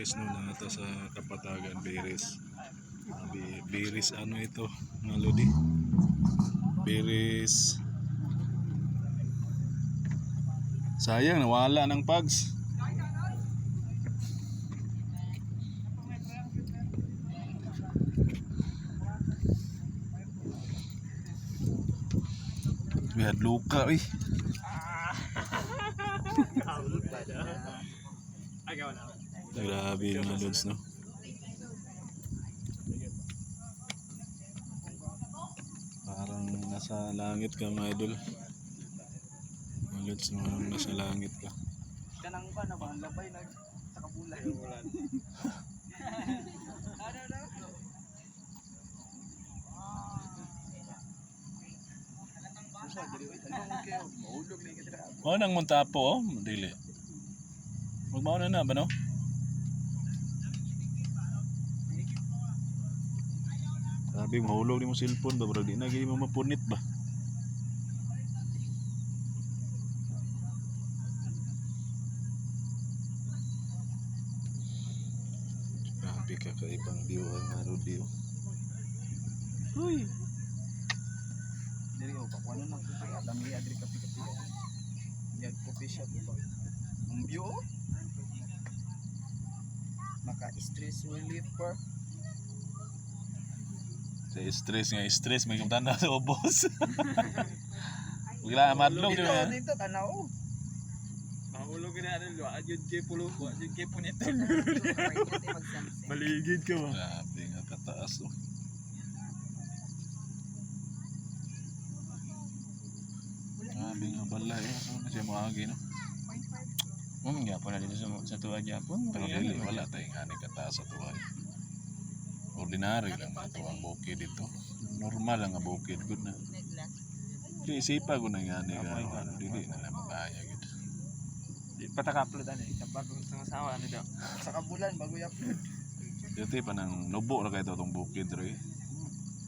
guys no nata sa Kapatagan Beres. Beres ano ito mga lodi? Beres Sayang nawala ng pags. May luka eh. Grabe yung mga lods, no? Parang nasa langit ka, mga idol. Mga lods, parang nasa langit ka. Kanang pa na ba? Ang labay na sa kabulan. Oh, nang muntapo, oh. Dili. Magmauna na ba, no? Sabi, mahulog ni mo cellphone ba, bro? Di na gini mo mapunit ba? Grabe ka kaibang view ang araw view. Uy! Dili ko, pakuano na ko kaya dami adri kapi kapi. Yan coffee shop ba? Ang view oh. Maka stress relief per. Sa stress nga, stress, may kumtanda sa ubos. Bigla, madlog, di Dito, ba? dito tanaw. Mahulog na ano lo, adyon kay pulo ko, adyon kay punito. Maligid ka ba? Grabe nga kataas oh. Grabe nga balay eh. Ano na siya maagi no? Um, ya na dito sa sa tuwa Japon. Pero dili wala tayong ani kataas sa tuwa. Ordinary lang mga tuwang bukid dito. Normal lang nga bukid good na. Di isipa ko na nga ni nga ano dili na lang makaya gid. Patakaplo dan eh, kapag sa asawa ano daw. Sa kabulan bago i-upload. Dito pa nang nubo na kay tong bukid ro eh.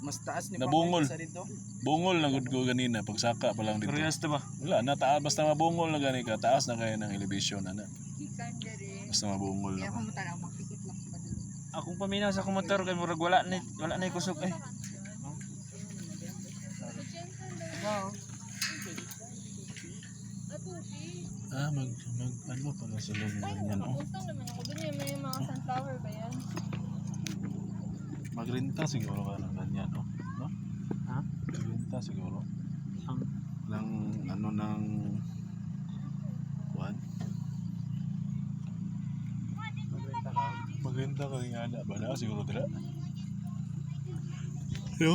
Mas taas ni Nabungol. Sa dito. Bungol na gud ko ganina pagsaka pa lang dito. Curious to ba? Wala na taas basta mabungol na gani ka taas na kaya ng elevation na na. Ikan dere. Basta mabungol na. ako sa padulong. Akong paminaw sa kumotor kay murag wala ni wala na kusog eh. Ah, mag, mag, ano pala sa loob ng ganyan, oh. Puntang naman ako dun eh, may mga sunflower ba yan? Magrenta siguro ka ng ganyan, oh. No? Ha? Magrenta siguro. Ang Lang, ano ng, Magrenta ka nga na, bala siguro dira. Yo.